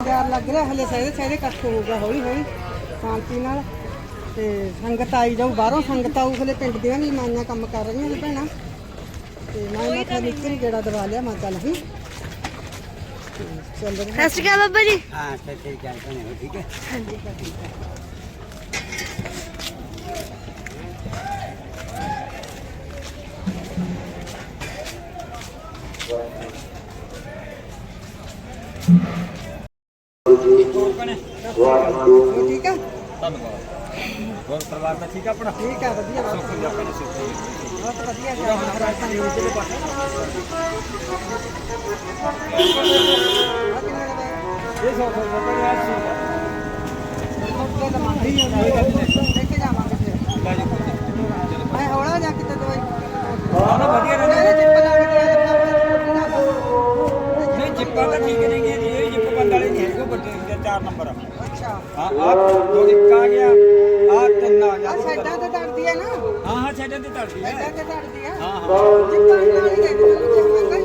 ਪਿਆਰ ਲੱਗ ਰਿਹਾ ਹਲੇ ਸਹਿਰੇ ਸਹਿਰੇ ਇਕੱਠ ਹੋਊਗਾ ਹੌਲੀ ਹੌਲੀ ਸ਼ਾਂਤੀ ਨਾਲ। ਤੇ ਸੰਗਤ ਆਈ ਜਾਊ ਬਾਹਰੋਂ ਸੰਗਤ ਆਊ ਹਲੇ ਪਿੰਡ ਦੀਆਂ ਵੀ ਮਾਈਆਂ ਕੰਮ ਕਰ ਰਹੀਆਂ ਨੇ ਭੈਣਾਂ। ਤੇ ਮੈਂ ਮੈਂ ਤਾਂ ਨਿਕਲ ਗੇੜਾ ਦਵਾ ਲਿਆ ਮੈਂ ਚੱਲ ਹੀ ਤੇ ਚੱਲ ਰਹੀ ਸਤਿ ਸ਼੍ਰੀ ਅਕਾਲ ਬਾਬਾ ਜੀ। ਹਾਂ ਤੇ ਠੀਕ ਹੈ? ਭੈਣੇ, ਠੀਕ ਹੈ ਹੋ ਠੀਕ ਆ ਹੋਰ ਪਰਿਵਾਰ ਦਾ ਠੀਕ ਹੈ ਆਪਣਾ? ਠੀਕ ਆ ਵਧੀਆ। ਬਹੁਤ ਵਧੀਆ ਜੀ। ਮਹਾਰਾਜ ਦਾ ਨਿਊਜ਼ ਦੇ ਪਾਸੇ ਇਹ ਸੌ ਸੌ ਰੁਪਏ ਆ ਸੀ ਲੈ ਕੇ ਜਾਵਾਂਗੇ ਫਿਰ। ਲੈ ਜੀ ਮੈਂ ਹੌਲਾ ਜਾ ਕੇ ਤੇ ਦਵਾਈ ਹਾਂ ਨਾ ਵਧੀਆ ਰਹਿੰਦਾ ਮੇਰੇ ਚਿੱਪ ਲੱਗ ਗਿਆ ਨਹੀਂ ਜਿੱਪਾਂ ਤਾਂ ਠੀਕ ਨਹੀਂ ਗਏ ਜੀ ਇਹ ਜਿੱਪ ਬੰਦ ਵਾਲੇ ਨਹੀਂ ਹੈਗੇ ਉਹ ਵੱਡੇ ਹੁੰਦੇ ਆ, ਚਾਰ ਨੰਬਰ ਆ। ਅੱਛਾ। ਹਾਂ ਆ ਦੋ ਇੱਕ ਆ ਗਿਆ। ਆ ਤਿੰਨ ਆ ਆ ਸਾਈਡਾਂ ਤੇ ਦਰਦੀ ਹੈ ਨਾ। ਹਾਂ ਹਾਂ ਛੱਡਣ ਦੀ ਧਰਤੀ ਹੈ। ਸਾਈਡਾਂ ਤੇ ਦਰਦੀ ਆ ਹਾਂ ਹਾਂ। ਜਿੱਪਾਂ ਨਾਲ ਹੀ ਦੇ ਦੇ ਜੇ ਮਹਿੰਗਾ ਹੀ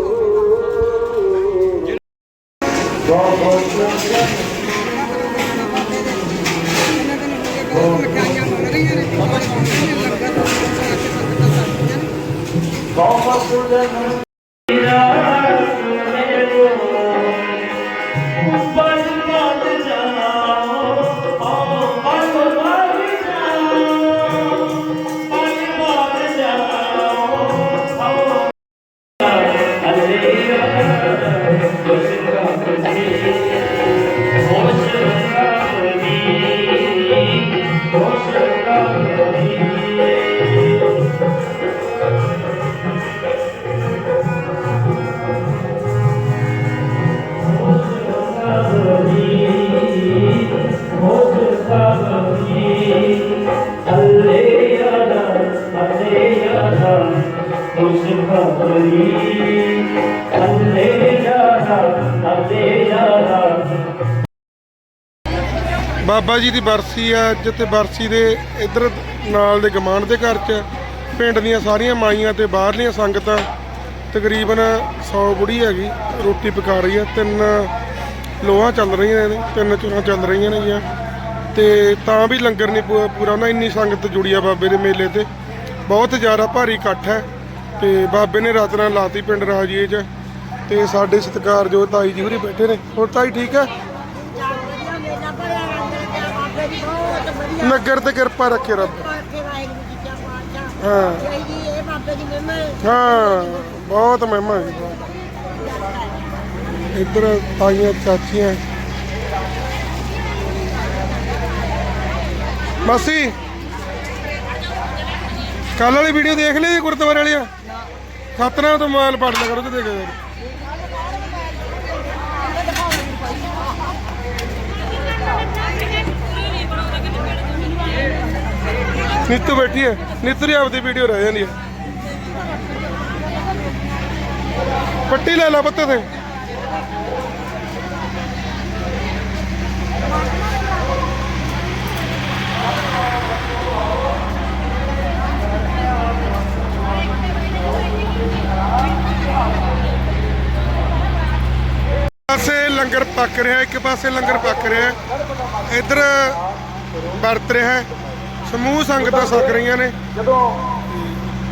ਬਾਬਾ ਜੀ ਦੀ ਬਰਸੀ ਆ, ਜਿੱਥੇ ਬਰਸੀ ਦੇ ਇੱਧਰ ਨਾਲ ਦੇ ਗਮਾਂਡ ਦੇ ਘਰ 'ਚ ਪਿੰਡ ਦੀਆਂ ਸਾਰੀਆਂ ਮਾਈਆਂ ਤੇ ਬਾਹਰਲੀਆਂ ਸੰਗਤਾਂ, ਤਕਰੀਬਨ 100 ਬੁੜੀ ਹੈਗੀ, ਰੋਟੀ ਪਕਾ ਰਹੀ ਆ, ਤਿੰਨ ਲੋਹਾਂ ਚੱਲ ਰਹੀਆਂ ਨੇ, ਤਿੰਨ ਚੁਰਾਂ ਚੱਲ ਰਹੀਆਂ ਨੇ ਗੀਆਂ। ਤੇ ਤਾਂ ਵੀ ਲੰਗਰ ਨਹੀਂ ਪੂਰਾ ਨਾ, ਇੰਨੀ ਸੰਗਤ ਜੁੜੀ ਆ ਬਾਬੇ ਦੇ ਮੇਲੇ ਤੇ। ਬਹੁਤ ਜ਼ਿਆਦਾ ਭਾਰੀ ਇਕੱਠ ਹੈ ਤੇ ਬਾਬੇ ਨੇ ਰਾਤ ਨਾਲ ਲਾਤੀ ਪਿੰਡ ਰਾਜੀਏ 'ਚ। ਤੇ ਸਾਡੇ ਸਤਿਕਾਰਯੋਗ ਤਾਈ ਜੀ ਹੋਰੀ ਬੈਠੇ ਨੇ। ਹੋਰ ਤਾਈ ਠੀਕ ਹੈ ਨਗਰ ਤੇ ਕਿਰਪਾ ਰੱਖੇ ਰੱਬ। ਹਾਂ। ਹਾਂ, ਬਹੁਤ ਮਹਿਮਾ ਜੀ ਇੱਧਰ ਤਾਈਆਂ, ਚਾਚੀਆਂ। ਮਾਸੀ ਕੱਲ ਵਾਲੀ ਵੀਡੀਓ ਦੇਖ ਲਈ ਗੁਰਦੁਆਰੇ ਵਾਲੀਆਂ? ਸਤਨਾਮ ਤੋਂ ਮੋਬਾਈਲ ਪੜ ਲਿਆ ਕਰੋ ਤੇ ਦੇਖਿਆ ਕਰੋ ਨੀਤੂ ਬੈਠੀ ਹੈ। ਨੀਤੂ ਦੀ ਆਪਦੀ ਵੀਡੀਓ ਰਹਿ ਜਾਂਦੀ ਹੈ। ਪੱਟੀ ਲੈ ਲਾ ਪੱਤੇ ਤੇ ਪਾਸੇ ਲੰਗਰ ਪੱਕ ਰਿਹਾ, ਇੱਕ ਪਾਸੇ ਲੰਗਰ ਪੱਕ ਰਿਹਾ। ਇੱਧਰ ਵਰਤ ਰਿਹਾ ਹੈ। ਸਮੂਹ ਸੰਗਤਾਂ ਸੱਕ ਰਹੀਆਂ ਨੇ। ਜਦੋਂ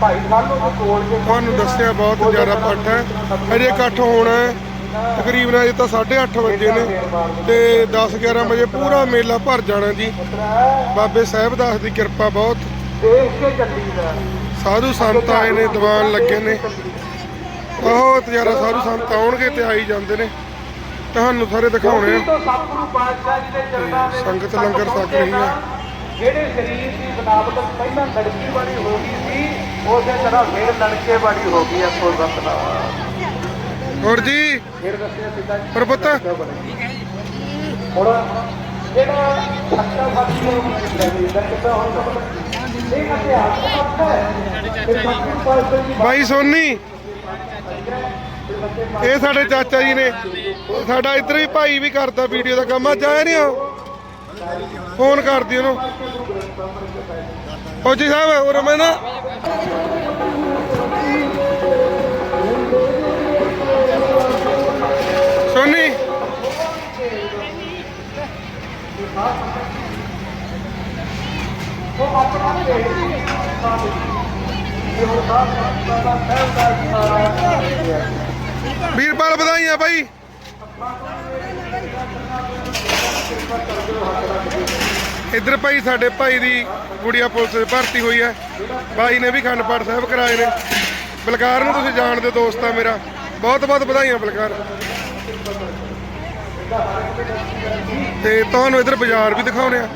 ਭਾਈ ਸਾਲੋ ਦੇ ਕੋਲ ਤੁਹਾਨੂੰ ਦੱਸਿਆ ਬਹੁਤ ਜ਼ਿਆਦਾ ਇਕੱਠ ਹੈ। ਅਜੇ ਇਕੱਠ ਹੋਣਾ ਹੈ। ਤਕਰੀਬਨ ਅਜੇ ਤਾਂ 8:30 ਵਜੇ ਨੇ ਤੇ 10-11 ਵਜੇ ਪੂਰਾ ਮੇਲਾ ਭਰ ਜਾਣਾ ਜੀ। ਬਾਬੇ ਸਾਹਿਬ ਦਾਸ ਦੀ ਕਿਰਪਾ ਬਹੁਤ। ਦੇਖ ਕੇ ਚੱਲੀਦਾ ਸਾਧੂ ਸੰਤ ਆਏ ਨੇ ਦੀਵਾਨ ਲੱਗੇ ਨੇ। ਬਹੁਤ ਜ਼ਿਆਦਾ ਸਾਧੂ ਸੰਤ ਆਉਣਗੇ ਤੇ ਆਈ ਜਾਂਦੇ ਨੇ। ਤੁਹਾਨੂੰ ਸਾਰੇ ਦਿਖਾਉਣੇ ਆ। ਤੋਂ ਸਤਿਗੁਰੂ ਪਾਤਸ਼ਾਹ ਜੀ ਦੇ ਚਰਨਾਂ ਦੇ ਵਿੱਚ ਸੰਗਤ ਲੰਗਰ ਛਕ ਰਹੀ ਹੈ ਜਿਹੜੇ ਸਰੀਰ ਦੀ ਬਨਾਵਟ ਪਹਿਲਾਂ ਲੜਕੀ ਵਾਲੀ ਹੋ ਗਈ ਸੀ ਉਸੇ ਤਰ੍ਹਾਂ ਫੇਰ ਲੜਕੇ ਵਾਲੀ ਹੋ ਗਈ ਹੈ ਸੁਰਗਤ ਨਾਲ ਹੋਰ ਜੀ? ਫਿਰ ਦੱਸਿਆ ਸਿੱਧਾ ਪਰ ਪੁੱਤ? ਹੁਣ ਜਿਹੜਾ ਅੱਛਾ ਸਾਥੀ ਨੂੰ ਲੱਗਦਾ ਕਿਦਾਂ ਹੁਣ ਇਹ ਇਤਿਹਾਸ ਦਾ ਹੈ। ਬਾਈ ਸੋਨੀ। ਇਹ ਸਾਡੇ ਚਾਚਾ ਜੀ ਨੇ। ਸਾਡਾ ਇੱਧਰ ਵੀ ਭਾਈ ਵੀ ਕਰਦਾ ਵੀਡੀਓ ਦਾ ਕੰਮ। ਅੱਜ ਆਇਆ ਨਹੀਂ ਉਹ? ਫੋਨ ਕਰਦੀ ਉਹਨੂੰ। ਫੌਜੀ ਸਾਹਿਬ, ਉਹ ਮੈਂ ਨਾ ਸੋਨੀ। ਵੀਰਪਾਲ ਵਧਾਈਆਂ ਬਾਈ। ਇੱਧਰ ਭਾਈ ਸਾਡੇ ਭਾਈ ਦੀ ਗੁੜੀਆ ਪੁਲਿਸ 'ਚ ਭਰਤੀ ਹੋਈ ਹੈ। ਬਾਈ ਨੇ ਵੀ ਖੰਡ ਪਾਠ ਸਾਹਿਬ ਕਰਾਏ ਨੇ। ਬਲਕਾਰ ਨੂੰ ਤੁਸੀਂ ਜਾਣਦੇ ਦੋਸਤ ਆ ਮੇਰਾ। ਬਹੁਤ ਬਹੁਤ ਵਧਾਈਆਂ ਬਲਕਾਰ। ਤੇ ਤੁਹਾਨੂੰ ਇੱਧਰ ਬਾਜ਼ਾਰ ਵੀ ਦਿਖਾਉਣੇ ਆ।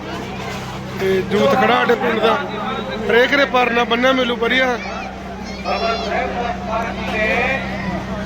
ਤੇ ਜੂਤ ਖੜਾ ਸਾਡੇ ਪਿੰਡ ਦਾ। ਹਰੇਕ ਦੇ ਪਰਨਾ ਬੰਨਿਆ ਮਿਲੂ, ਵਧੀਆ।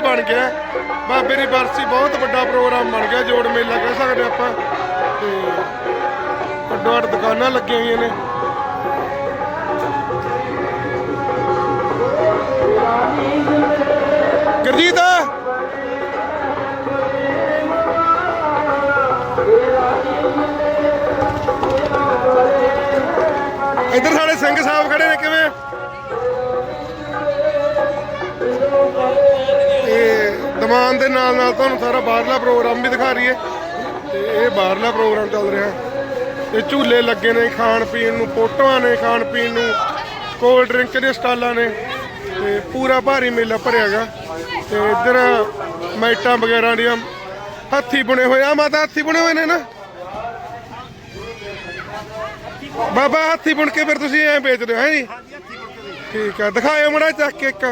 ਮੇਲਾ ਬਣ ਗਿਆ। ਬਾਬੇ ਦੀ ਬਰਸੀ ਬਹੁਤ ਵੱਡਾ ਪ੍ਰੋਗਰਾਮ ਬਣ ਗਿਆ, ਜੋੜ ਮੇਲਾ ਕਹਿ ਸਕਦੇ ਆਪਾਂ। ਤੇ ਵੱਡੋ ਵੱਡ ਦੁਕਾਨਾਂ ਲੱਗੀਆਂ ਹੋਈਆਂ ਨੇ। ਗੁਰਜੀਤ! ਇੱਧਰ ਸਾਡੇ ਸਿੰਘ ਸਾਹਿਬ ਖੜੇ ਨੇ ਸਮਾਨ ਦੇ ਨਾਲ ਨਾਲ ਤੁਹਾਨੂੰ ਸਾਰਾ ਬਾਹਰਲਾ ਪ੍ਰੋਗਰਾਮ ਵੀ ਦਿਖਾ ਰਹੀ ਹੈ ਤੇ ਇਹ ਬਾਹਰਲਾ ਪ੍ਰੋਗਰਾਮ ਚੱਲ ਰਿਹਾ। ਤੇ ਝੂਲੇ ਲੱਗੇ ਨੇ ਖਾਣ ਪੀਣ ਨੂੰ, ਫੋਟੋਆਂ ਨੇ ਖਾਣ ਪੀਣ ਨੂੰ, ਕੋਲਡ ਡਰਿੰਕ ਦੇ ਸਟਾਲਾਂ ਨੇ। ਤੇ ਪੂਰਾ ਭਾਰੀ ਮੇਲਾ ਭਰਿਆਗਾ ਤੇ ਇੱਧਰ ਮਾਈਟਾਂ ਵਗੈਰਾ ਦੀਆਂ ਹੱਥੀ ਬੁਣੇ ਹੋਏ ਆ, ਮਾਤਾ ਹੱਥੀ ਬੁਣੇ ਹੋਏ ਨੇ ਨਾ। ਬਾਬਾ ਹੱਥੀ ਬੁਣ ਕੇ ਫਿਰ ਤੁਸੀਂ ਐ ਵੇਚਦੇ ਹੋ, ਹੈ ਜੀ ਠੀਕ ਆ, ਦਿਖਾਇਓ ਮੜਾ ਚੱਕ ਕੇ ਇੱਕ।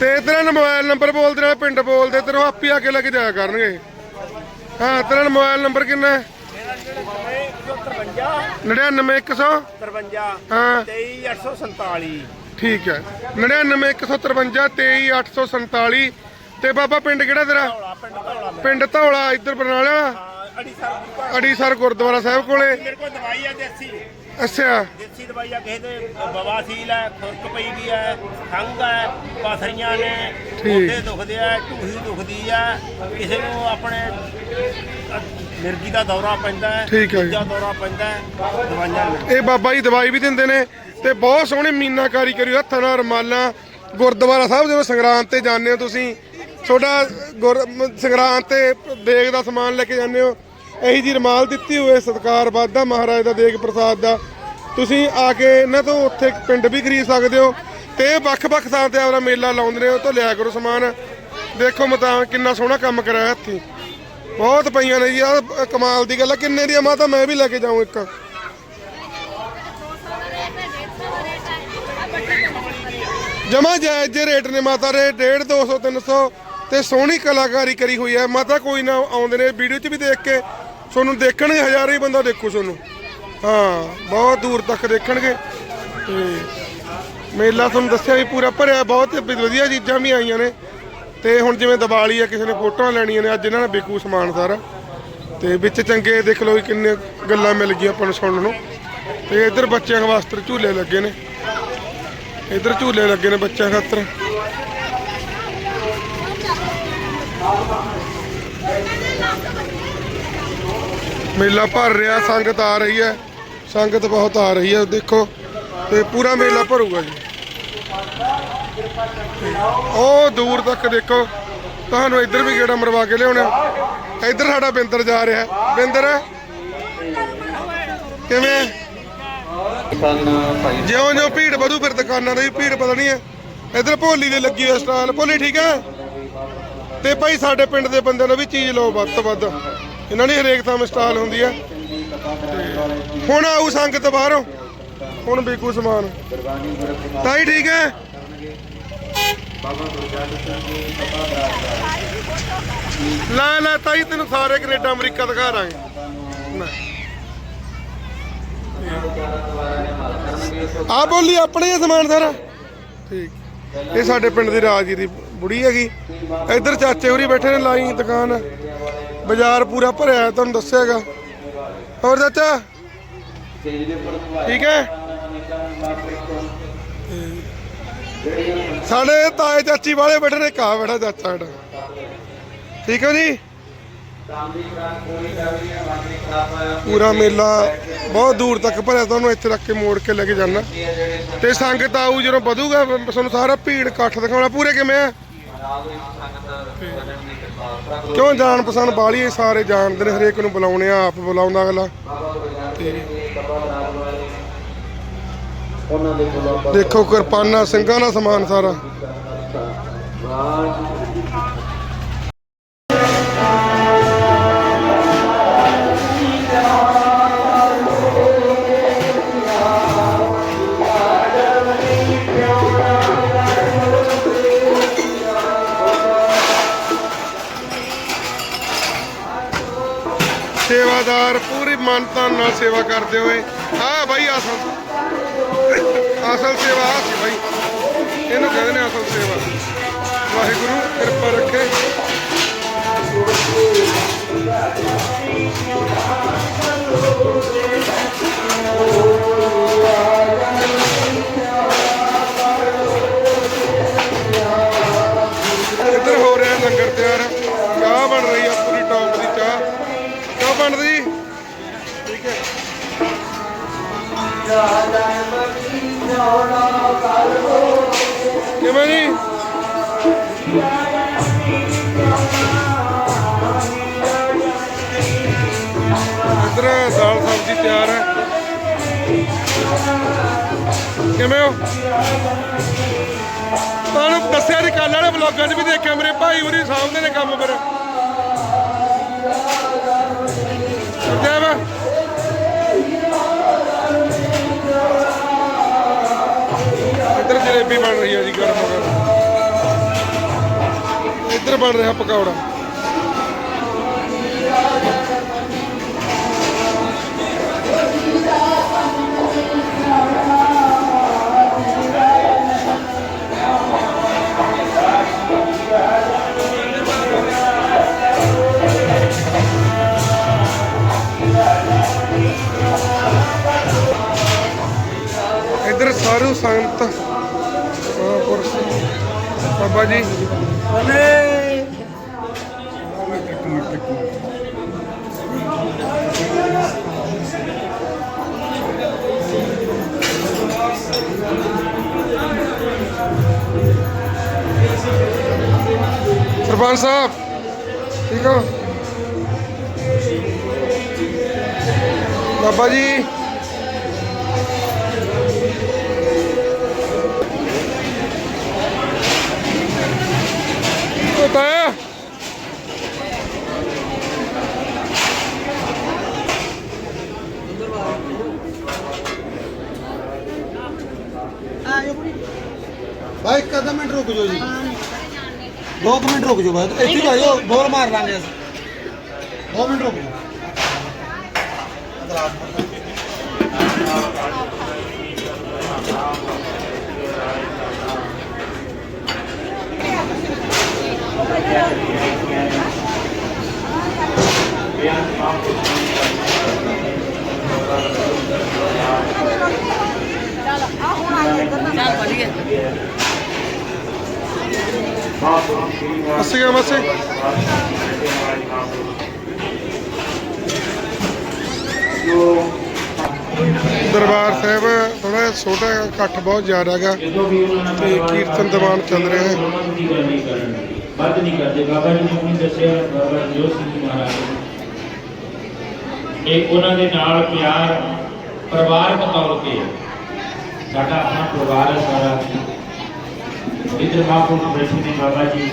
ਤੇ ਤੇਰਾ ਮੋਬਾਈਲ ਨੰਬਰ ਬੋਲ ਤੇਰਾ ਪਿੰਡ ਬੋਲਦੇ ਤੈਨੂੰ ਆਪੀ ਆ ਕੇ ਲੈ ਕੇ ਜਾਇਆ ਕਰਨਗੇ। ਹਾਂ ਤੇਰਾ ਮੋਬਾਈਲ ਨੰਬਰ ਕਿੰਨਾ ਹੈ? 99100 53 ਹਾਂ। 23847 ਠੀਕ ਹੈ। 99153 23847 ਤੇ ਬਾਬਾ ਪਿੰਡ ਕਿਹੜਾ ਤੇਰਾ? ਪਿੰਡ ਧੌਲਾ ਪਿੰਡ ਧੌਲਾ ਇੱਧਰ ਬਰਨਾਲਾ ਅੜੀਸਰ ਗੁਰਦੁਆਰਾ ਸਾਹਿਬ ਕੋਲੇ? ਮੇਰੇ ਕੋਲ ਦਵਾਈ ਆ ਦੇਸੀ। ਅੱਛਾ। ਦੇਸੀ ਦਵਾਈ ਆ ਕਿਸੇ ਦੇ ਬਵਾਸੀਲ ਹੈ ਖੁਰਕ ਪਈ ਵੀ ਹੈ ਖੰਘ ਹੈ ਪਾਥਰੀਆਂ ਨੇ ਗੋਡੇ ਦੁਖਦੇ ਆ ਢੂਹੀ ਦੁਖਦੀ ਆ ਕਿਸੇ ਨੂੰ ਆਪਣੇ ਮਿਰਗੀ ਦਾ ਦੌਰਾ ਪੈਂਦਾ ਹੈ ਠੀਕ ਹੈ ਜੀ। ਦੂਜਾ ਦੌਰਾ ਪੈਂਦਾ ਹੈ ਦਵਾਈਆਂ ਮਿਲਦੀਆਂ ਇਹ ਬਾਬਾ ਜੀ ਦਵਾਈ ਵੀ ਦਿੰਦੇ ਨੇ ਤੇ ਬਹੁਤ ਸੋਹਣੀ ਮੀਨਾਕਾਰੀ ਕਰੀ ਹੱਥਾਂ ਨਾਲ ਰਮਾਲਾਂ ਗੁਰਦੁਆਰਾ ਸਾਹਿਬ ਜਦੋਂ ਸੰਗਰਾਂਦ ਤੇ ਜਾਂਦੇ ਹੋ ਤੁਸੀਂ ਤੁਹਾਡਾ ਗੁਰ ਮ- ਸੰਗਰਾਂਦ ਤੇ ਦੇਗ ਦਾ ਸਮਾਨ ਲੈ ਕੇ ਜਾਂਦੇ ਹੋ ਇਹੀ ਜੀ ਰਮਾਲ ਦਿੱਤੀ ਹੋਏ ਸਤਕਾਰ ਵਾਧਾ ਮਹਾਰਾਜ ਦਾ, ਦੇਗ ਪ੍ਰਸਾਦ ਦਾ। ਤੁਸੀਂ ਆ ਕੇ ਇਹਨਾਂ ਤੋਂ ਉੱਥੇ ਪਿੰਡ ਵੀ ਖਰੀਦ ਸਕਦੇ ਹੋ ਤੇ ਵੱਖ-ਵੱਖ ਥਾਂ ਤੇ ਆਪਣਾ ਮੇਲਾ ਲਾਉਂਦੇ ਨੇ ਉਹ ਤੋਂ ਲਿਆ ਕਰੋ ਸਮਾਨ। ਦੇਖੋ ਮਤਾ ਕਿੰਨਾ ਸੋਹਣਾ ਕੰਮ ਕਰਾਇਆ ਹੱਥੀ ਬਹੁਤ ਪਈਆਂ ਨੇ ਜੀ ਆ ਕਮਾਲ ਦੀ ਗੱਲ ਆ, ਕਿੰਨੇ ਦੀ ਆ ਮਾਤਾ ਮੈਂ ਵੀ ਲੈ ਕੇ ਜਾਊਂ ਇੱਕ। ਜਮਾ ਜਾਇਜ਼ ਜੇ ਰੇਟ ਨੇ ਮਾਤਾ ਦੇ 1.5 200 300 ਤੇ ਸੋਹਣੀ ਕਲਾਕਾਰੀ ਕਰੀ ਹੋਈ ਹੈ। ਮਾਤਾ ਕੋਈ ਨਾ ਆਉਂਦੇ ਨੇ, ਵੀਡੀਓ 'ਚ ਵੀ ਦੇਖ ਕੇ ਤੁਹਾਨੂੰ ਦੇਖਣਗੇ, ਹਜ਼ਾਰਾਂ ਹੀ ਬੰਦਾ ਦੇਖੂ ਤੁਹਾਨੂੰ। ਹਾਂ, ਬਹੁਤ ਦੂਰ ਤੱਕ ਦੇਖਣਗੇ। ਤੇ ਮੇਲਾ ਤੁਹਾਨੂੰ ਦੱਸਿਆ ਵੀ ਪੂਰਾ ਭਰਿਆ, ਬਹੁਤ ਵਧੀਆ ਚੀਜ਼ਾਂ ਵੀ ਆਈਆਂ ਨੇ। ਤੇ ਹੁਣ ਜਿਵੇਂ ਦੀਵਾਲੀ ਆ, ਕਿਸੇ ਨੇ ਫੋਟੋਆਂ ਲੈਣੀਆਂ ਨੇ, ਅੱਜ ਇਹਨਾਂ ਨੇ ਵਿਕੂ ਸਮਾਨ ਸਾਰਾ। ਤੇ ਵਿੱਚ ਚੰਗੇ ਦੇਖ ਲਓ ਵੀ ਕਿੰਨੇ ਗੱਲਾਂ ਮਿਲ ਗਈਆਂ ਆਪਾਂ ਨੂੰ ਸੁਣਨ ਨੂੰ। ਤੇ ਇੱਧਰ ਬੱਚਿਆਂ ਵਾਸਤੇ ਝੂਲੇ ਲੱਗੇ ਨੇ। ਇੱਧਰ ਝੂਲੇ ਲੱਗੇ ਨੇ ਬੱਚਿਆਂ ਖਾਤਰ। ਮੇਲਾ ਭਰ ਰਿਹਾ, ਸੰਗਤ ਆ ਰਹੀ ਹੈ। ਸੰਗਤ ਬਹੁਤ ਆ ਰਹੀ ਹੈ, ਦੇਖੋ। ਤੇ ਪੂਰਾ ਮੇਲਾ ਭਰੂਗਾ ਜੀ। ਉਹ ਦੂਰ ਤੱਕ ਦੇਖੋ। ਤੁਹਾਨੂੰ ਇੱਧਰ ਵੀ ਗੇੜਾ ਮਰਵਾ ਕੇ ਲਿਆਉਣਾ ਇੱਧਰ ਸਾਡਾ ਬਿੰਦਰ ਜਾ ਰਿਹਾ। ਹੈ। ਬਿੰਦਰ, ਕਿਵੇਂ? ਜਿਉਂ ਜਿਉਂ ਭੀੜ ਵਧੂ ਫਿਰ ਦੁਕਾਨਾਂ ਦੀ, ਭੀੜ ਪਤਾ ਨਹੀਂ ਹੈ। ਇੱਧਰ ਭੋਲੀ ਦੇ ਲੱਗੀ ਹੋਈ ਸਟਾਲ। ਭੋਲੀ, ਠੀਕ ਹੈ? ਤੇ ਭਾਈ, ਸਾਡੇ ਪਿੰਡ ਦੇ ਬੰਦਿਆਂ ਨੂੰ ਵੀ ਚੀਜ਼ ਲਓ ਵੱਧ ਤੋਂ ਵੱਧ। ਇਹਨਾਂ ਦੀ ਹਰੇਕ ਥਾਂ ਸਟਾਲ ਹੁੰਦੀ ਹੈ ਹੁਣ ਆਊ ਸੰਗਤ ਬਾਹਰੋਂ। ਹੁਣ ਵਿਕੂ ਸਮਾਨ। ਤਾਈ ਠੀਕ ਹੈ। ਲੈ ਲੈ ਤਾਈ ਤੈਨੂੰ ਸਾਰੇ ਕੈਨੇਡਾ ਅਮਰੀਕਾ ਦਿਖਾ ਦਾਂਗੇ। ਆ ਬੋਲੀ ਆਪਣੇ ਹੀ ਆ ਸਮਾਨ ਸਾਰਾ। ਠੀਕ। ਇਹ ਸਾਡੇ ਪਿੰਡ ਦੀ ਰਾਜੀ ਦੀ ਬੁੜੀ ਹੈਗੀ। ਇੱਧਰ ਚਾਚੇ ਹੋਰੀ ਬੈਠੇ ਨੇ ਲਾਈ ਦੁਕਾਨ। ਬਾਜ਼ਾਰ ਪੂਰਾ ਭਰਿਆ ਹੈ, ਤੁਹਾਨੂੰ ਦੱਸਿਆਗਾ ਹੋਰ ਚਾਚਾ? ਠੀਕ ਹੈ? ਸਾਡੇ ਤਾਏ ਚਾਚੀ ਵਾਲੇ ਬੈਠੇ ਨੇ ਕਾ ਬੈਠਾ ਚਾਚਾ ਸਾਡਾ। ਠੀਕ ਹੈ ਜੀ? ਪੂਰਾ ਮੇਲਾ ਬਹੁਤ ਦੂਰ ਤੱਕ ਭਰਿਆ ਤੁਹਾਨੂੰ ਇੱਥੇ ਰੱਖ ਕੇ ਮੋੜ ਕੇ ਲੈ ਕੇ ਜਾਣਾ ਤੇ ਸੰਗਤ ਆਊ ਜਦੋਂ ਵਧੂਗਾ ਤੁਹਾਨੂੰ ਸਾਰਾ ਭੀੜ ਇਕੱਠ ਦਿਖਾਉਣਾ। ਪੂਰੇ ਕਿਵੇਂ ਆ? ਕਿਉਂ ਜਾਣ ਪਸੰਦ ਬਾਲੀ ਸਾਰੇ ਜਾਣਦੇ ਨੇ ਹਰੇਕ ਨੂੰ ਬੁਲਾਉਣੇ ਆ ਆਪ ਬੁਲਾਉਂਦਾ ਅਗਲਾ। ਦੇਖੋ ਕਿਰਪਾਨਾਂ ਸਿੰਘਾਂ ਦਾ ਸਮਾਨ ਸਾਰਾ। ਸੇਵਾਦਾਰ, ਪੂਰੀ ਮਾਨਤਾ ਨਾਲ ਸੇਵਾ ਕਰਦੇ ਹੋਏ। ਆ ਬਾਈ ਅਸਲ। ਅਸਲ ਸੇਵਾ ਆ ਸੀ ਬਾਈ। ਇਹਨੂੰ ਕਹਿੰਦੇ ਨੇ ਅਸਲ ਸੇਵਾ। ਵਾਹਿਗੁਰੂ ਕਿਰਪਾ ਰੱਖੇ। ਇੱਧਰ ਕਿਵੇਂ ਜੀ? ਇੱਧਰ ਦਾਲ ਸਬਜ਼ੀ ਤਿਆਰ ਹੈ? ਕਿਵੇਂ ਹੋ? ਤੁਹਾਨੂੰ ਦੱਸਿਆ ਜੀ ਕੱਲ ਵਾਲੇ ਬਲੌਗਾਂ 'ਚ ਵੀ ਦੇਖਿਆ ਮੇਰੇ ਭਾਈ ਹੋਰੀ ਸਾਹਮਣੇ ਨੇ ਕੰਮ ਫਿਰ। ਸਮਝਿਆ ਜਲੇਬੀ ਬਣ ਰਹੀ ਹੈ ਜੀ ਗਰਮ ਗਰਮ। ਇੱਧਰ ਬਣ ਰਿਹਾ ਪਕੌੜਾ। ਇੱਧਰ ਸਾਰੂ ਸੰਤ ਬਾਬਾ ਜੀ ਸਰਪੰਚ ਸਾਹਿਬ ਠੀਕ ਹੋ ਬਾਬਾ ਜੀ ਮਿੰਟ ਰੁਕ ਜਾਓ ਬਾਅਦ ਇੱਥੇ ਹੀ ਆ ਜਾਓ ਬੋਲ ਮਾਰ ਲਾਂਗੇ ਅਸੀਂ। ਦੋ ਮਿੰਟ ਰੁਕ ਜਾਓ। ਅਸੀਂ ਮਸੇ ਦਰਬਾਰ ਸਾਹਿਬ ਥੋੜਾ ਛੋਟਾ ਹੈਗਾ, ਇਕੱਠ ਬਹੁਤ ਜ਼ਿਆਦਾ ਹੈਗਾ। ਤੇ ਕੀਰਤਨ ਦੀਵਾਨ ਚੱਲ ਰਿਹਾ ਹੈ। ਬੰਦ ਨਹੀਂ ਕਰਦੇ ਬਾਬਾ ਜੀ ਨੇ ਮੈਨੂੰ ਦੱਸਿਆ ਬਾਬਾ ਜੋਤ ਸਿੰਘ ਜੀ ਮਹਾਰਾਜ ਇਹ ਉਹਨਾਂ ਦੇ ਨਾਲ ਪਿਆਰ ਪਰਿਵਾਰਕ ਤੌਰ ਤੇ ਹੈ। ਸਾਡਾ ਆਪਣਾ ਪਰਿਵਾਰ ਹੈ ਸਾਰਾ। ਇੱਧਰ ਮਹਾਂਪੁਰਖ ਬੈਠੇ ਨੇ ਬਾਬਾ ਜੀ।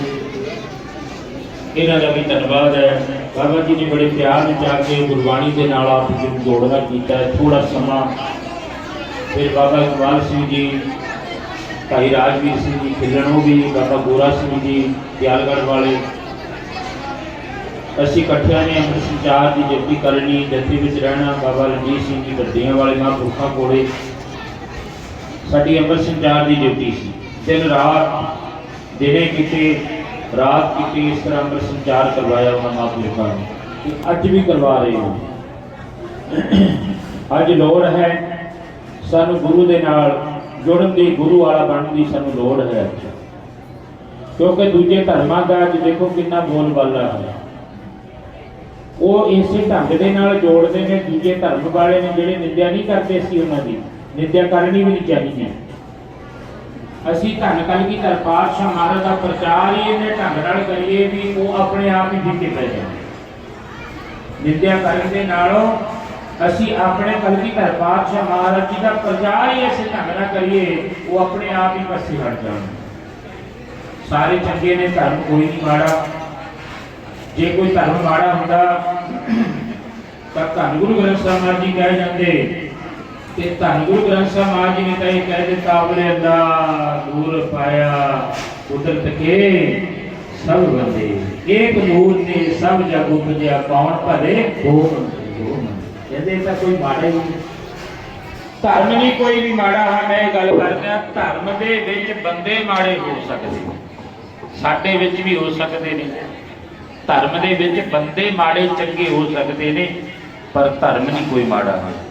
ਇਹਨਾਂ ਦਾ ਵੀ ਧੰਨਵਾਦ ਹੈ। ਬਾਬਾ ਜੀ ਨੇ ਬੜੇ ਪਿਆਰ ਵਿੱਚ ਆ ਕੇ ਗੁਰਬਾਣੀ ਦੇ ਨਾਲ ਆਪ ਜੀ ਨੂੰ ਜੋੜਨਾ ਕੀਤਾ ਹੈ। ਥੋੜਾ ਸਮਾਂ ਫਿਰ ਬਾਬਾ ਇਕਬਾਲ ਸਿੰਘ ਜੀ, ਭਾਈ ਰਾਜਵੀਰ ਸਿੰਘ ਜੀ ਖਿਲਣੋ ਵੀ ਬਾਬਾ ਗੋਰਾ ਸਿੰਘ ਜੀ, ਦਿਆਲਗੜ੍ਹ ਵਾਲੇ। ਅਸੀਂ ਇਕੱਠਿਆਂ ਨੇ ਅੰਮ੍ਰਿਤ ਸੰਚਾਰ ਦੀ ਜਪੀ ਕਰਨੀ ਜੱਤੀ ਵਿੱਚ ਰਹਿਣਾ, ਬਾਬਾ ਰਣਜੀਤ ਸਿੰਘ ਜੀ ਗੱਡੀਆਂ ਵਾਲੇ ਮਹਾਂਪੁਰਖਾਂ ਕੋਲੇ। ਸਾਡੀ ਅੰਮ੍ਰਿਤ ਸੰਚਾਰ ਦੀ ਡਿਊਟੀ ਸੀ। ਦਿਨ ਰਾਤ ਦਿਨੇ ਕਿਤੇ, ਰਾਤ ਕਿਤੇ ਇਸ ਤਰ੍ਹਾਂ ਅੰਮ੍ਰਿਤ ਸੰਚਾਰ ਕਰਵਾਇਆ ਉਹਨਾਂ ਮਹਾਂਪੁਰਖਾਂ ਨੇ ਤੇ ਅੱਜ ਵੀ ਕਰਵਾ ਰਹੇ ਹਾਂ ਅੱਜ ਲੋੜ ਹੈ ਸਾਨੂੰ ਗੁਰੂ ਦੇ ਨਾਲ ਜੁੜਨ ਦੀ, ਗੁਰੂ ਵਾਲਾ ਬਣਨ ਦੀ ਸਾਨੂੰ ਲੋੜ ਹੈ। ਅੱਜ ਕਿਉਂਕਿ ਦੂਜੇ ਧਰਮਾਂ ਦਾ ਅੱਜ ਦੇਖੋ ਕਿੰਨਾ ਬੋਲਬਾਲਾ ਹੈ। ਉਹ ਇਸੇ ਢੰਗ ਦੇ ਨਾਲ ਜੋੜਦੇ ਨੇ, ਦੂਜੇ ਧਰਮ ਵਾਲੇ ਨੇ ਜਿਹੜੇ ਨਿੰਦਿਆ ਨਹੀਂ ਕਰਦੇ ਸੀ ਉਹਨਾਂ ਦੀ। ਨਿੰਦਿਆ ਕਰਨੀ ਵੀ ਨਹੀਂ ਚਾਹੀਦੀ। ਅਸੀਂ ਧੰਨ ਕਲਗੀ ਧਰ ਪਾਤਸ਼ਾਹ ਮਹਾਰਾਜ ਦਾ ਪ੍ਰਚਾਰ ਹੀ ਇਹਨੇ ਢੰਗ ਨਾਲ ਕਰੀਏ ਵੀ ਉਹ ਆਪਣੇ ਆਪ ਹੀ ਜਿੱਤੇ ਪੈ ਜਾਣ। ਨਿੰਦਿਆ ਕਰਨ ਦੇ ਨਾਲੋਂ ਅਸੀਂ ਆਪਣੇ ਕਲਗੀ ਧਰ ਪਾਤਸ਼ਾਹ ਮਹਾਰਾਜ ਜੀ ਦਾ ਪ੍ਰਚਾਰ ਹੀ ਇਸੇ ਢੰਗ ਨਾਲ ਕਰੀਏ, ਉਹ ਆਪਣੇ ਆਪ ਹੀ ਪਾਸੇ ਹਟ ਜਾਣ। ਸਾਰੇ ਚੰਗੇ ਨੇ, ਧਰਮ ਕੋਈ ਨਹੀਂ ਮਾੜਾ। ਜੇ ਕੋਈ ਧਰਮ ਮਾੜਾ ਹੁੰਦਾ, ਤਾਂ ਧੰਨ ਗੁਰੂ ਗ੍ਰੰਥ ਸਾਹਿਬ ਮਹਾਰਾਜ ਜੀ ਕਹਿ ਜਾਂਦੇ ਕਿ ਧੰਨ ਗੁਰੂ ਗ੍ਰੰਥ ਸਾਹਿਬ ਮਹਾਰਾਜ ਜੀ ਨੇ ਤਾਂ ਕਹਿ ਦਿੱਤਾ ਬਲੇ ਅੱਲਾ ਨੂਰ ਪਾਇਆ ਕੁਦਰਤ ਕੇ ਸਭ ਬੰਦੇ। ਏਕ ਨੂਰ ਤੇ ਸਭ ਜਗ ਉਪਜਿਆ, ਕੌਣ ਭਲੇ? ਦੋ ਕਹਿੰਦੇ ਤਾਂ ਕੋਈ ਮਾੜਾ ਹੀ ਧਰਮ ਨਹੀਂ ਕੋਈ ਵੀ ਮਾੜਾ ਹੈ, ਮੈਂ ਇਹ ਗੱਲ ਕਰਦਾ ਧਰਮ ਦੇ ਵਿੱਚ ਬੰਦੇ ਮਾੜੇ ਹੋ ਸਕਦੇ ਨੇ। ਸਾਡੇ ਵਿੱਚ ਵੀ ਹੋ ਸਕਦੇ ਨੇ। ਧਰਮ ਦੇ ਵਿੱਚ ਬੰਦੇ ਮਾੜੇ ਚੰਗੇ ਹੋ ਸਕਦੇ ਨੇ, ਪਰ ਧਰਮ ਨਹੀਂ ਕੋਈ ਮਾੜਾ ਹੈ।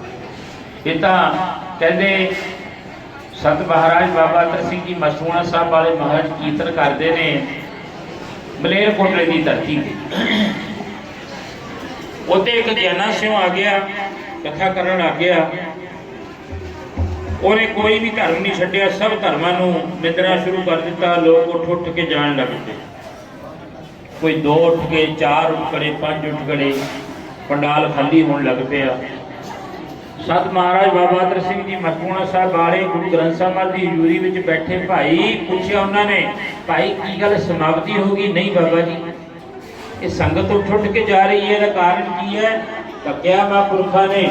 ਇਹ ਤਾਂ ਕਹਿੰਦੇ ਸੰਤ ਮਹਾਰਾਜ ਬਾਬਾ ਤਰ ਸਿੰਘ ਜੀ ਮਸੂਣਾ ਸਾਹਿਬ ਵਾਲੇ ਮਹਾਰਾਜ ਕੀਰਤਨ ਕਰਦੇ ਨੇ ਮਲੇਰਕੋਟਲੇ ਦੀ ਧਰਤੀ ਤੇ। ਉਹਤੇ ਇੱਕ ਗਿਆਨਾ ਸਿਓ ਆ ਗਿਆ ਕਥਾ ਕਰਨ ਆ ਗਿਆ। ਉਹਨੇ ਕੋਈ ਵੀ ਧਰਮ ਨਹੀਂ ਛੱਡਿਆ, ਸਭ ਧਰਮਾਂ ਨੂੰ ਨਿੰਦਣਾ ਸ਼ੁਰੂ ਕਰ ਦਿੱਤਾ, ਲੋਕ ਉੱਠ ਉੱਠ ਕੇ ਜਾਣ ਲੱਗ ਪਏ। ਕੋਈ ਦੋ ਉੱਠ ਕੇ, ਚਾਰ ਉੱਠ ਖੜੇ, ਪੰਜ ਉੱਠ ਖੜੇ, ਪੰਡਾਲ ਖਾਲੀ ਹੋਣ ਲੱਗ ਪਿਆ। ਸਤ ਮਹਾਰਾਜ ਬਾਬਾ ਤਰ ਸਿੰਘ ਜੀ ਮਸਤੂਣਾ ਸਾਹਿਬ ਵਾਲੇ, ਗੁਰੂ ਗ੍ਰੰਥ ਸਾਹਿਬ ਦੀ ਹਜ਼ੂਰੀ ਵਿੱਚ ਬੈਠੇ ਭਾਈ। ਪੁੱਛਿਆ ਉਹਨਾਂ ਨੇ, ਭਾਈ, ਕੀ ਗੱਲ ਸਮਾਪਤੀ ਹੋ ਗਈ? ਨਹੀਂ ਬਾਬਾ ਜੀ, ਇਹ ਸੰਗਤ ਉੱਠ ਉੱਠ ਕੇ ਜਾ ਰਹੀ ਹੈ, ਇਹਦਾ ਕਾਰਨ ਕੀ ਹੈ? ਤਾਂ ਕਿਹਾ ਮਹਾਂਪੁਰਖਾਂ ਨੇ।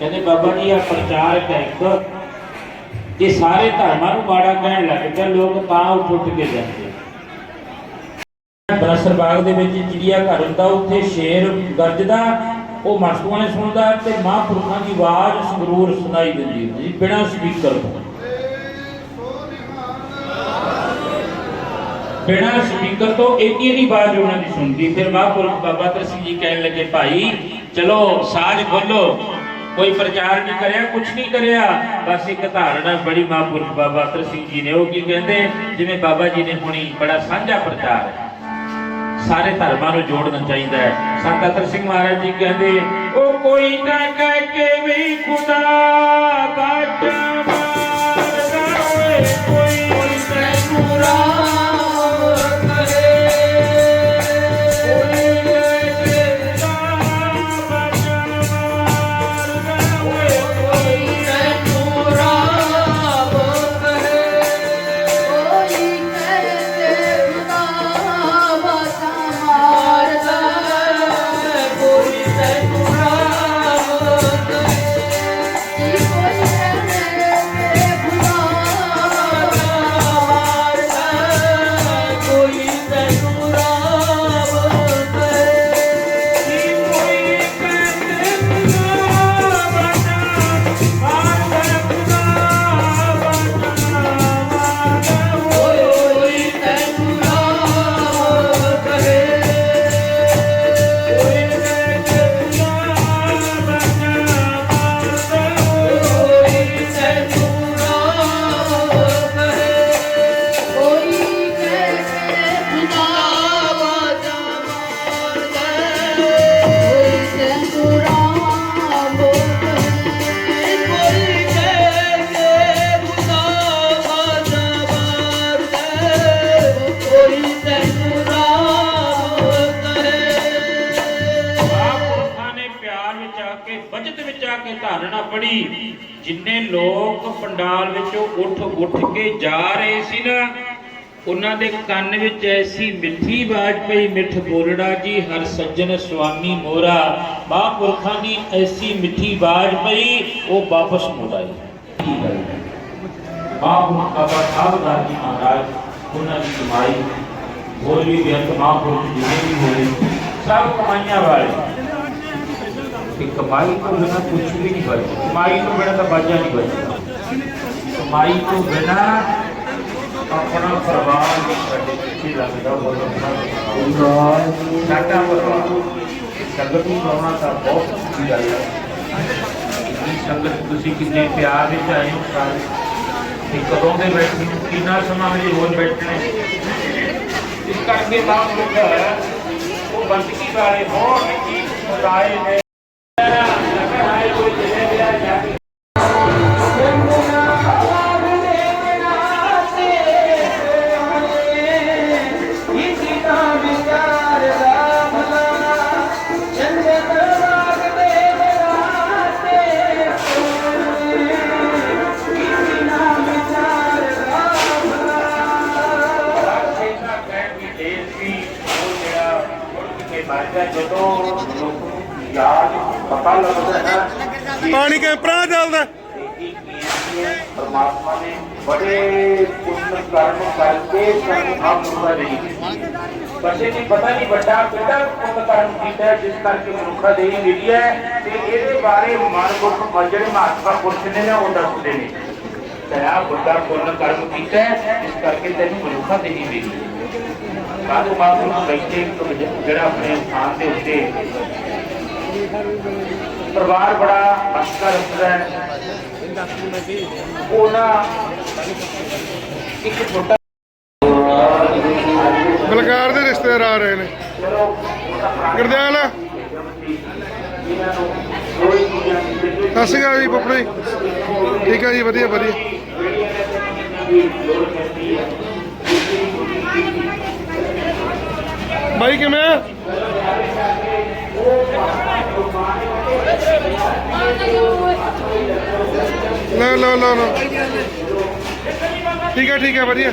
ਕਹਿੰਦੇ, ਬਾਬਾ ਜੀ ਆ ਪ੍ਰਚਾਰਕ ਹੈ ਇੱਕ ਇਹ ਸਾਰੇ ਧਰਮਾਂ ਨੂੰ ਮਾੜਾ ਕਹਿਣ ਲੱਗ ਪਏ ਲੋਕ ਤਾਂ ਉੱਠ ਉੱਠ ਕੇ ਜਾਂਦੇ ਬਰਸਰ ਬਾਗ ਦੇ ਵਿੱਚ ਚਿੜੀਆ ਘਰ ਹੁੰਦਾ, ਉੱਥੇ ਸ਼ੇਰ ਗਰਜਦਾ ਉਹ ਮਸਤੂਆਂ ਨੇ ਸੁਣਦਾ ਤੇ ਮਹਾਂਪੁਰਖਾਂ ਦੀ ਆਵਾਜ਼ ਸੰਗਰੂਰ ਸੁਣਾਈ ਦਿੰਦੀ ਹੁੰਦੀ ਸੀ ਬਿਨਾਂ ਸਪੀਕਰ ਤੋਂ। ਬਿਨਾਂ ਸਪੀਕਰ ਤੋਂ ਇੰਨੀ ਇੰਨੀ ਆਵਾਜ਼ ਉਹਨਾਂ ਦੀ ਸੁਣਦੀ। ਫਿਰ ਮਹਾਂਪੁਰਖ ਬਾਬਾ ਤਰ ਜੀ ਕਹਿਣ ਲੱਗੇ, ਭਾਈ, ਚਲੋ, ਸਾਜ਼ ਖੋਲੋ ਕੋਈ ਪ੍ਰਚਾਰ ਨਹੀਂ ਕਰਿਆ ਕੁਝ ਨਹੀਂ ਕਰਿਆ। ਬਸ ਇੱਕ ਧਾਰਨਾ ਬੜੀ ਮਹਾਂਪੁਰਖ ਬਾਬਾ ਤਰ ਜੀ ਨੇ। ਉਹ ਕੀ ਕਹਿੰਦੇ? ਜਿਵੇਂ ਬਾਬਾ ਜੀ ਨੇ ਹੁਣੀ ਬੜਾ ਸਾਂਝਾ ਪ੍ਰਚਾਰ ਹੈ ਸਾਰੇ ਧਰਮਾਂ ਨੂੰ ਜੋੜਨਾ ਚਾਹੀਦਾ ਹੈ। ਸੰਤ ਅਤਰ ਸਿੰਘ ਮਹਾਰਾਜ ਜੀ ਕਹਿੰਦੇ, ਉਹ ਕੋਈ ਨਾ ਕਹਿ ਕੇ ਵੀ ਖੁਦਾ ਬਾਟਾ ਜਿੰਨੇ ਉੱਠ ਕੇ ਜਾ ਰਹੇ ਸੀ ਨਾ, ਉਹਨਾਂ ਦੇ ਕੰਨ ਵਿੱਚ ਐਸੀ ਮਿੱਠੀ ਬਾਜ ਪਈ, ਮਿੱਠ ਬੋਲੜਾ ਜੀ, ਹਰ ਸੱਜਣ ਸੁਆਮੀ ਮੋਰਾ ਮਹਾਂਪੁਰਖਾਂ ਦੀ ਐਸੀ ਮਿੱਠੀ ਬਾਜ ਪਈ, ਉਹ ਵਾਪਸ ਮੁੜ ਆਈ ਮਹਾਂਪੁਰਖ ਬਾਬਾ ਸਾਹਿਬ ਦਾ ਜੀ ਮਹਾਰਾਜ, ਉਹਨਾਂ ਦੀ ਕਮਾਈ, ਹੋਰ ਵੀ ਬੇਅੰਤ ਮਹਾਂਪੁਰਖ ਜਿੰਨੇ ਵੀ ਹੋਏ, ਸਭ ਕਮਾਈਆਂ ਵਾਲੇ। ਕਿ ਕਮਾਈ ਤੋਂ ਬਿਨਾ ਕੁਝ ਵੀ ਨਹੀਂ ਬਚਦਾ। ਕਮਾਈ ਤੋਂ ਬਿਨਾ ਤਾਂ ਬਾਜਾ ਨਹੀਂ ਬਚਦਾ ਕਮਾਈ ਤੋਂ ਬਿਨਾ ਆਪਣਾ ਪਰਿਵਾਰ ਵੀ ਸਾਡੇ ਪਿੱਛੇ ਲੱਗਦਾ ਉਹ ਆਪਣਾ ਸਾਡਾ ਪਰਿਵਾਰ ਸੰਗਤ ਨੂੰ ਲਾਉਣਾ ਤਾਂ ਬਹੁਤ ਅੱਛੀ ਗੱਲ ਹੈ ਇੰਨੀ ਸੰਗਤ ਤੁਸੀਂ ਕਿੰਨੇ ਪਿਆਰ ਵਿੱਚ ਆਏ ਹੋ ਸਾਰੇ ਤੇ ਕਦੋਂ ਦੇ ਬੈਠੇ ਹੋ ਕਿੰਨਾ ਸਮਾਂ ਵਿੱਚ ਹੋਰ ਬੈਠਣੇ ਇਸ ਕਰਕੇ ਨਾਮ ਲਿਖਿਆ ਹੈ ਉਹ ਬੰਦਗੀ ਵਾਲੇ ਬਹੁਤ ਹੀ ਖੁਦਾਏ ਨੇ ਜਦੋਂ ਪਤਾ ਲੱਗਦਾ ਹੈ ਪਾਣੀ ਕੈਂਪਰਾਂ ਚੱਲਦਾ? ਪਰਮਾਤਮਾ ਨੇ ਬੜੇ ਪੁੰਨ ਕਰਮ ਕਰਕੇ ਸਾਨੂੰ ਆਪ ਮੁਕਾ ਦੇਈ ਬੱਚੇ ਦੀ ਪਤਾ ਨਹੀਂ ਵੱਡਾ ਕਿਹੜਾ ਪੁੰਨ ਕਰਮ ਕੀਤਾ ਜਿਸ ਕਰਕੇ ਮਨੁੱਖਾ ਦੇਹੀ ਮਿਲੀ ਹੈ ਤੇ ਇਹਦੇ ਬਾਰੇ ਮਨਮੁਖ ਜਿਹੜੇ ਮਹਾਤਮਾ ਪੁਰਸ਼ ਨੇ ਨਾ, ਉਹ ਦੱਸਦੇ ਨੇ। ਤੇਰਾ ਵੱਡਾ ਪੁੰਨ ਕਰਮ ਕੀਤਾ ਇਸ ਕਰਕੇ ਤੈਨੂੰ ਮਨੁੱਖਾ ਦੇਹੀ ਮਿਲੀ। ਸਾਧੂ ਬਾਬੂ ਬੈਠੇ ਜਿਹੜਾ ਆਪਣੇ ਸਥਾਨ ਦੇ ਉੱਤੇ ਪਰਿਵਾਰ ਬੜਾ ਹਸਕਾ ਰੱਖਦਾ ਹੈ। ਉਹਨਾਂ ਇੱਕ ਛੋਟਾ ਬਲਕਾਰ ਦੇ ਰਿਸ਼ਤੇਦਾਰ ਆ ਰਹੇ ਨੇ। ਗੁਰਦਿਆਲ। ਸਤਿ ਸ਼੍ਰੀ ਅਕਾਲ ਜੀ ਪਪੜਾ ਜੀ ਠੀਕ ਹੈ ਜੀ, ਵਧੀਆ ਵਧੀਆ। ਬਾਈ, ਕਿਵੇਂ ਲਓ ਲਓ ਲਓ ਲਓ ਠੀਕ ਹੈ ਠੀਕ ਹੈ ਵਧੀਆ